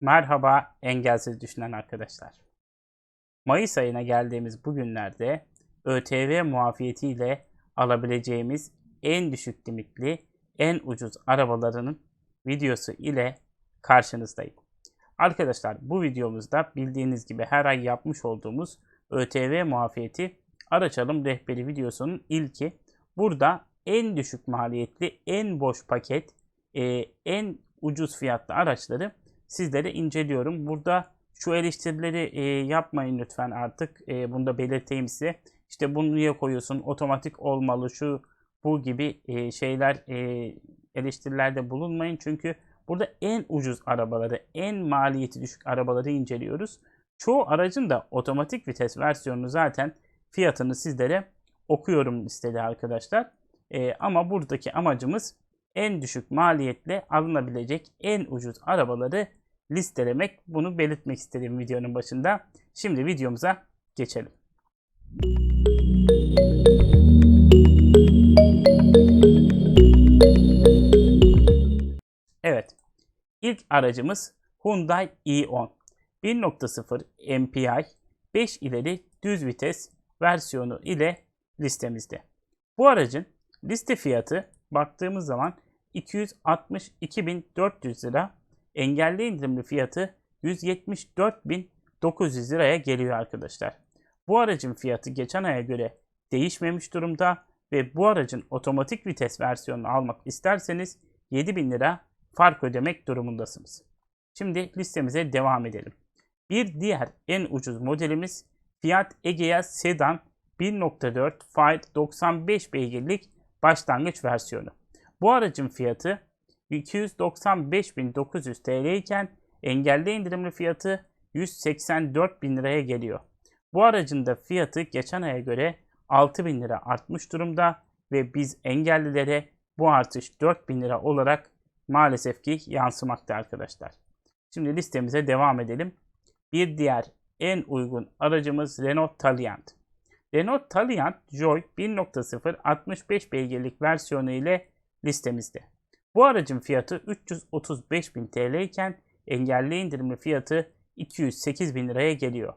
Merhaba engelsiz düşünen arkadaşlar. Mayıs ayına geldiğimiz bu günlerde ÖTV muafiyetiyle alabileceğimiz en düşük limitli, en ucuz arabalarının videosu ile karşınızdayım. Arkadaşlar bu videomuzda bildiğiniz gibi her ay yapmış olduğumuz ÖTV muafiyeti araç alım rehberi videosunun ilki. Burada en düşük maliyetli, en boş paket, en ucuz fiyatlı araçları sizlere inceliyorum. Burada şu eleştirileri e, yapmayın lütfen artık. E, bunu da belirteyim size. İşte bunu niye koyuyorsun? Otomatik olmalı şu bu gibi e, şeyler e, eleştirilerde bulunmayın. Çünkü burada en ucuz arabaları, en maliyeti düşük arabaları inceliyoruz. Çoğu aracın da otomatik vites versiyonunu zaten fiyatını sizlere okuyorum listede arkadaşlar. E, ama buradaki amacımız en düşük maliyetle alınabilecek en ucuz arabaları listelemek. Bunu belirtmek istedim videonun başında. Şimdi videomuza geçelim. Evet. İlk aracımız Hyundai i10. 1.0 MPI 5 ileri düz vites versiyonu ile listemizde. Bu aracın liste fiyatı baktığımız zaman 262.400 lira. Engelli indirimli fiyatı 174.900 liraya geliyor arkadaşlar. Bu aracın fiyatı geçen aya göre değişmemiş durumda ve bu aracın otomatik vites versiyonunu almak isterseniz 7000 lira fark ödemek durumundasınız. Şimdi listemize devam edelim. Bir diğer en ucuz modelimiz Fiat Egea Sedan 1.4 Fire 95 beygirlik başlangıç versiyonu. Bu aracın fiyatı 295.900 TL iken engelli indirimli fiyatı 184.000 liraya geliyor. Bu aracın da fiyatı geçen aya göre 6.000 lira artmış durumda ve biz engellilere bu artış 4.000 lira olarak maalesef ki yansımakta arkadaşlar. Şimdi listemize devam edelim. Bir diğer en uygun aracımız Renault Taliant. Renault Taliant Joy 1.0 65 beygirlik versiyonu ile listemizde. Bu aracın fiyatı 335.000 TL iken engelli indirimli fiyatı 208.000 liraya geliyor.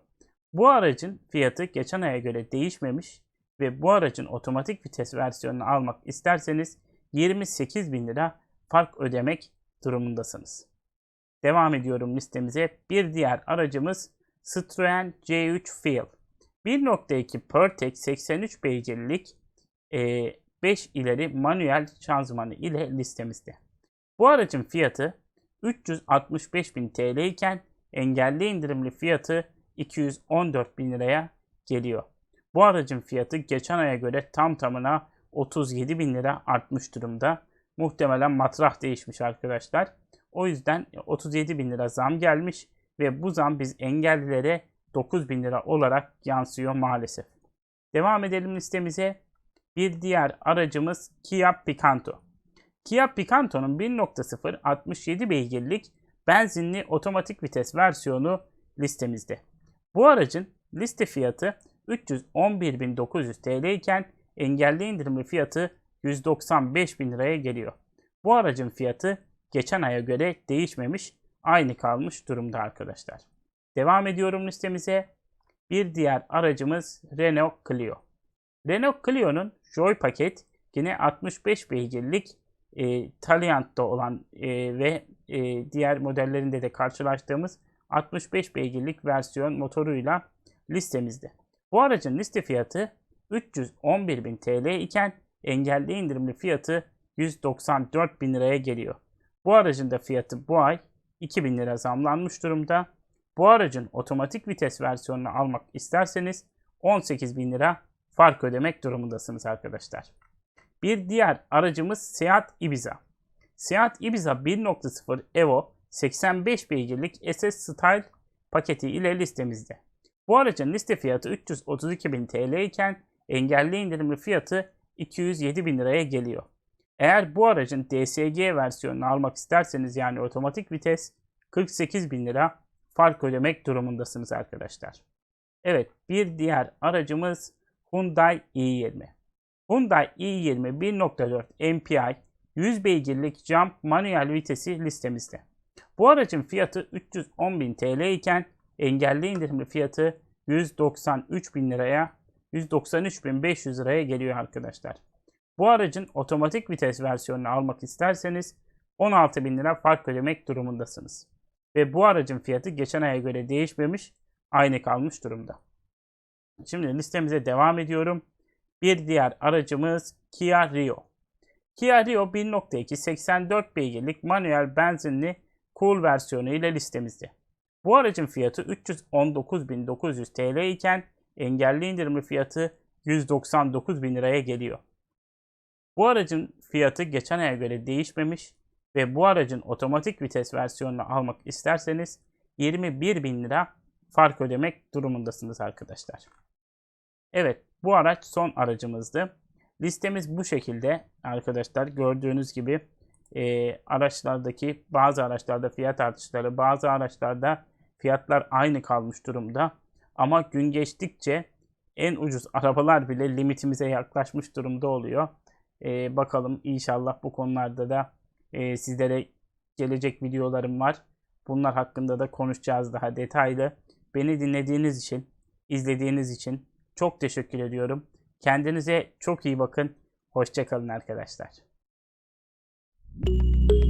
Bu aracın fiyatı geçen aya göre değişmemiş ve bu aracın otomatik vites versiyonunu almak isterseniz 28.000 lira fark ödemek durumundasınız. Devam ediyorum listemize. Bir diğer aracımız Citroen C3 Feel. 1.2 Pertec 83 beygirlik e, 5 ileri manuel şanzımanı ile listemizde. Bu aracın fiyatı 365.000 TL iken engelli indirimli fiyatı 214.000 liraya geliyor. Bu aracın fiyatı geçen aya göre tam tamına 37.000 lira artmış durumda. Muhtemelen matrah değişmiş arkadaşlar. O yüzden 37.000 lira zam gelmiş ve bu zam biz engellilere 9.000 lira olarak yansıyor maalesef. Devam edelim listemize. Bir diğer aracımız Kia Picanto. Kia Picanto'nun 1.0 67 beygirlik benzinli otomatik vites versiyonu listemizde. Bu aracın liste fiyatı 311.900 TL iken engelli indirimli fiyatı 195.000 liraya geliyor. Bu aracın fiyatı geçen aya göre değişmemiş, aynı kalmış durumda arkadaşlar. Devam ediyorum listemize. Bir diğer aracımız Renault Clio. Renault Clio'nun Joy paket yine 65 beygirlik e, Taliant'ta olan e, ve e, diğer modellerinde de karşılaştığımız 65 beygirlik versiyon motoruyla listemizde. Bu aracın liste fiyatı 311.000 TL iken engelli indirimli fiyatı 194.000 liraya geliyor. Bu aracın da fiyatı bu ay 2000 lira zamlanmış durumda. Bu aracın otomatik vites versiyonunu almak isterseniz 18.000 lira fark ödemek durumundasınız arkadaşlar. Bir diğer aracımız Seat Ibiza. Seat Ibiza 1.0 Evo 85 beygirlik SS Style paketi ile listemizde. Bu aracın liste fiyatı 332.000 TL iken engelli indirimli fiyatı 207.000 liraya geliyor. Eğer bu aracın DSG versiyonunu almak isterseniz yani otomatik vites 48.000 lira fark ödemek durumundasınız arkadaşlar. Evet bir diğer aracımız Hyundai i20. Hyundai i20 1.4 MPI 100 beygirlik jump manuel vitesi listemizde. Bu aracın fiyatı 310.000 TL iken engelli indirimli fiyatı 193.000 liraya 193.500 liraya geliyor arkadaşlar. Bu aracın otomatik vites versiyonunu almak isterseniz 16.000 lira fark ödemek durumundasınız. Ve bu aracın fiyatı geçen aya göre değişmemiş, aynı kalmış durumda. Şimdi listemize devam ediyorum. Bir diğer aracımız Kia Rio. Kia Rio 1.2 84 beygirlik manuel benzinli cool versiyonu ile listemizde. Bu aracın fiyatı 319.900 TL iken engelli indirimli fiyatı 199.000 liraya geliyor. Bu aracın fiyatı geçen aya göre değişmemiş ve bu aracın otomatik vites versiyonunu almak isterseniz 21.000 lira fark ödemek durumundasınız arkadaşlar. Evet bu araç son aracımızdı. Listemiz bu şekilde arkadaşlar gördüğünüz gibi e, araçlardaki bazı araçlarda fiyat artışları bazı araçlarda fiyatlar aynı kalmış durumda. Ama gün geçtikçe en ucuz arabalar bile limitimize yaklaşmış durumda oluyor. E, bakalım inşallah bu konularda da e, sizlere gelecek videolarım var. Bunlar hakkında da konuşacağız daha detaylı. Beni dinlediğiniz için, izlediğiniz için çok teşekkür ediyorum. Kendinize çok iyi bakın. Hoşçakalın arkadaşlar. Müzik